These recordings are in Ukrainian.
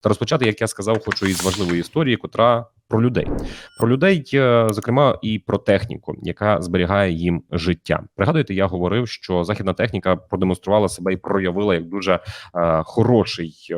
Та розпочати, як я сказав, хочу із важливої історії, котра про людей, про людей, е, зокрема, і про техніку, яка зберігає їм життя. Пригадуєте, я говорив, що західна техніка продемонструвала себе і проявила як дуже е, хороший. Е,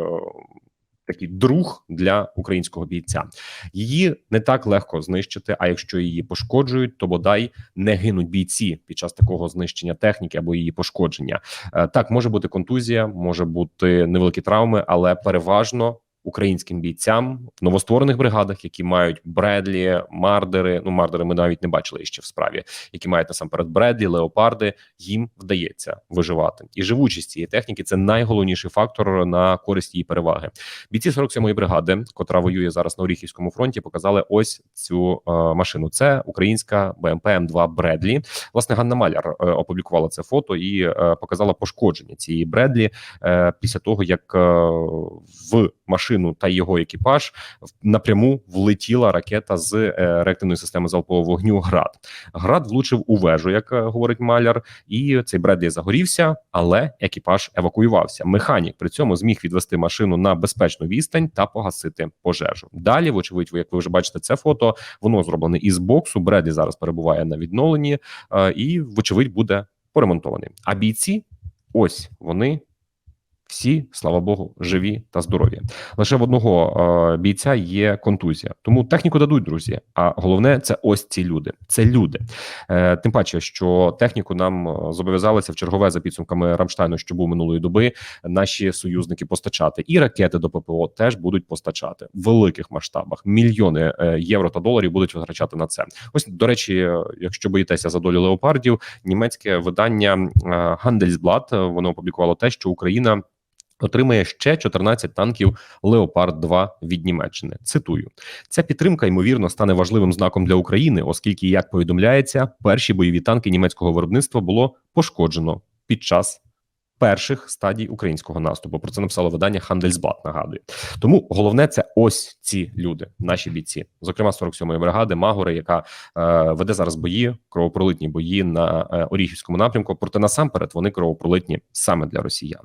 Такий друг для українського бійця її не так легко знищити. А якщо її пошкоджують, то бодай не гинуть бійці під час такого знищення техніки або її пошкодження. Е, Так може бути контузія, може бути невеликі травми, але переважно українським бійцям в новостворених бригадах, які мають Бредлі, Мардери. Ну Мардери ми навіть не бачили ще в справі, які мають насамперед Бредлі, Леопарди. Їм вдається виживати. І живучість цієї техніки це найголовніший фактор на користь її переваги. Бійці 47-ї бригади, котра воює зараз на Оріхівському фронті, показали ось цю е, машину. Це українська БМП М2 Бредлі. Власне, Ганна Маляр е, опублікувала це фото і е, показала пошкодження цієї Бредлі е, після того, як е, в машину та його екіпаж напряму влетіла ракета з е, реактивної системи залпового вогню ГРАД. ГРАД влучив у вежу, як е, говорить Маляр, і цей Бредлі загорівся, але екіпаж евакуювався. Механік при цьому зміг відвести машину на безпечну відстань та погасити пожежу. Далі, вочевидь, як ви вже бачите, це фото воно зроблене із боксу. Бредлі зараз перебуває на відновленні е, і, вочевидь, буде поремонтований. А бійці, ось вони. Всі, слава Богу, живі та здорові. Лише в одного е, бійця є контузія. Тому техніку дадуть, друзі. А головне це ось ці люди. Це люди. Е, тим паче, що техніку нам е, зобов'язалися в чергове за підсумками Рамштайну, що був минулої доби. Наші союзники постачати і ракети до ППО теж будуть постачати в великих масштабах. Мільйони е, євро та доларів будуть витрачати на це. Ось до речі, е, якщо боїтеся за долю леопардів, німецьке видання Handelsblatt, воно опублікувало те, що Україна. Отримає ще 14 танків Леопард 2 від Німеччини. Цитую: ця підтримка ймовірно стане важливим знаком для України, оскільки, як повідомляється, перші бойові танки німецького виробництва було пошкоджено під час перших стадій українського наступу. Про це написало видання Handelsblatt, Нагадую, тому головне це ось ці люди, наші бійці, зокрема 47-ї бригади Магори, яка е, веде зараз бої, кровопролитні бої на е, Оріхівському напрямку. Проте насамперед вони кровопролитні саме для росіян.